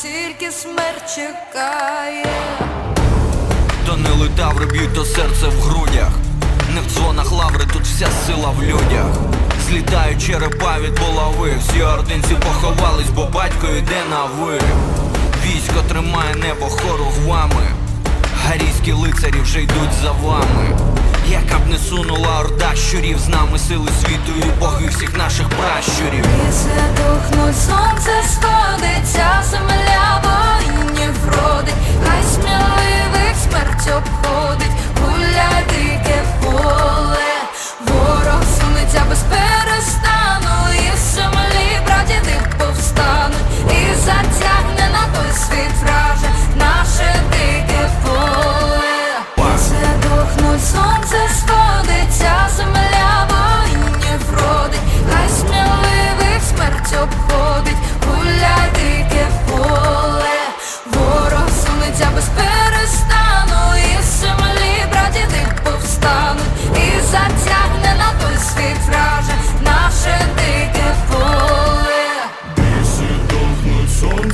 тільки смерть чекає. То не летаври б'ють, то серце в грудях. Не в дзвонах лаври, тут вся сила в людях. Злітають черепа від булави. Всі ординці поховались, бо батько йде на ви. Військо тримає небо хоругвами. Гарійські лицарі вже йдуть за вами. Яка б не сунула орда щурів, з нами сили світу і боги всіх наших пращурів. Ліси тухнуть, сонце сходиться, земля